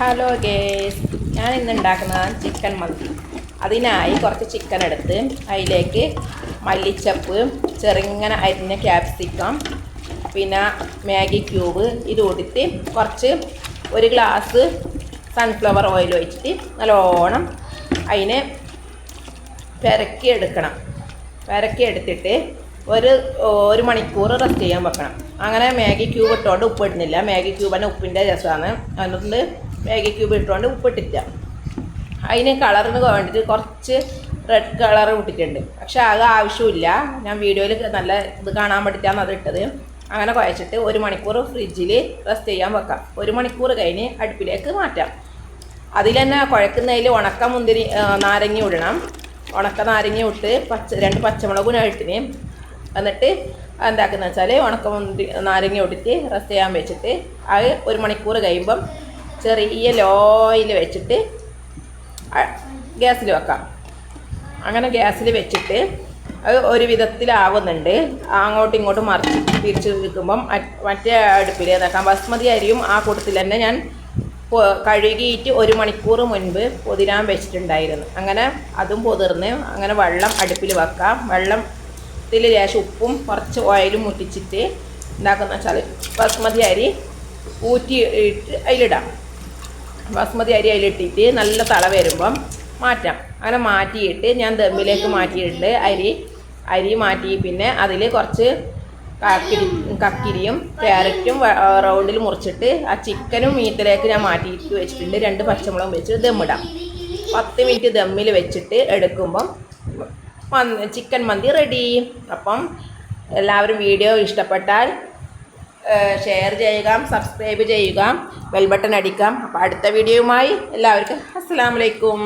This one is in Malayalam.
ഹലോ ഗേസ് ഞാൻ ഇന്ന് ഉണ്ടാക്കുന്നത് ചിക്കൻ മന്തി. അതിനായി കുറച്ച് ചിക്കൻ എടുത്ത് അതിലേക്ക് മല്ലിച്ചപ്പ് ചെറുങ്ങനെ അരിഞ്ഞ ക്യാപ്സിക്കം പിന്നെ മാഗി ക്യൂബ് ഇത് കൊടുത്ത് കുറച്ച് ഒരു ഗ്ലാസ് സൺഫ്ലവർ ഓയിൽ ഒഴിച്ചിട്ട് നല്ലോണം അതിനെ പെരക്കി എടുക്കണം. പെരക്കി എടുത്തിട്ട് ഒരു ഒരു മണിക്കൂർ റെസ്റ്റ് ചെയ്യാൻ വെക്കണം. അങ്ങനെ മാഗി ക്യൂബ് ഇട്ടുകൊണ്ട് ഉപ്പ് ഇടുന്നില്ല. മാഗി ക്യൂബ് തന്നെ ഉപ്പിന്റെ രസമാണ്. അതുകൊണ്ട് മാഗി ക്യൂബ് ഇട്ടുകൊണ്ട് ഉപ്പിട്ടില്ല. അതിന് കളറിന് വേണ്ടിയിട്ട് കുറച്ച് റെഡ് കളർ ഇട്ടിട്ടുണ്ട് പക്ഷെ അത് ആവശ്യമില്ല. ഞാൻ വീഡിയോയിൽ നല്ല ഇത് കാണാൻ വേണ്ടിയിട്ടാണ് അത് ഇട്ടത്. അങ്ങനെ കുഴച്ചിട്ട് ഒരു മണിക്കൂർ ഫ്രിഡ്ജിൽ റെസ്റ്റ് ചെയ്യാൻ വെക്കാം. ഒരു മണിക്കൂർ കഴിഞ്ഞ് അടുപ്പിലേക്ക് മാറ്റാം. അതിൽ തന്നെ കുഴക്കുന്നതിൽ ഉണക്ക മുന്തിരി നാരങ്ങി ഇടണം. ഉണക്ക നാരങ്ങ ഇട്ട് പച്ച രണ്ട് പച്ചമുളകും ഇട്ടിന്. എന്നിട്ട് എന്താക്കുന്നത് വെച്ചാൽ ഉണക്ക മുന്തിരി നാരങ്ങ ഇട്ടിട്ട് റെസ്റ്റ് ചെയ്യാൻ വെച്ചിട്ട് അത് ഒരു മണിക്കൂർ കഴിയുമ്പം ചെറിയ ലോയിൽ വെച്ചിട്ട് ഗ്യാസിൽ വെക്കാം. അങ്ങനെ ഗ്യാസിൽ വെച്ചിട്ട് അത് ഒരു വിധത്തിലാവുന്നുണ്ട്. അങ്ങോട്ടും ഇങ്ങോട്ടും മറിച്ച് തിരിച്ച് നിൽക്കുമ്പം മറ്റേ അടുപ്പിൽ നിൽക്കാം ബസ്മതി അരിയും ആ കൂട്ടത്തിൽ തന്നെ ഞാൻ കഴുകിയിട്ട് ഒരു മണിക്കൂർ മുൻപ് പൊതിരാൻ വെച്ചിട്ടുണ്ടായിരുന്നു. അങ്ങനെ അതും പൊതിർന്ന് അങ്ങനെ വെള്ളം അടുപ്പിൽ വെക്കാം. വെള്ളത്തിൽ ലേശം ഉപ്പും കുറച്ച് ഓയിലും മുട്ടിച്ചിട്ട് എന്താക്കുന്ന വെച്ചാൽ ബസ്മതി അരി ഊറ്റി ഇട്ട് അതിലിടാം. ബസ്മതി അരി അതിലിട്ടിട്ട് നല്ല തള വരുമ്പം മാറ്റാം. അങ്ങനെ മാറ്റിയിട്ട് ഞാൻ ദമ്മിലേക്ക് മാറ്റിയിട്ട് അരി. അരി മാറ്റി പിന്നെ അതിൽ കുറച്ച് കക്കിരി കക്കിരിയും ക്യാരറ്റും റൗണ്ടിൽ മുറിച്ചിട്ട് ആ ചിക്കനും മീറ്റിലേക്ക് ഞാൻ മാറ്റിയിട്ട് വെച്ചിട്ടുണ്ട്. രണ്ട് പച്ചമുളകും വെച്ച് ദമ്മിടാം പത്ത് മിനിറ്റ് ദമ്മിൽ വെച്ചിട്ട് എടുക്കുമ്പം ചിക്കൻ മന്തി റെഡി. അപ്പം എല്ലാവരും വീഡിയോ ഇഷ്ടപ്പെട്ടാൽ ഷെയർ ചെയ്യുക സബ്സ്ക്രൈബ് ചെയ്യുക ബെൽ ബട്ടൺ അടിക്കാം അപ്പോൾ അടുത്ത വീഡിയോയുമായി എല്ലാവർക്കും അസ്സാം വലൈക്കും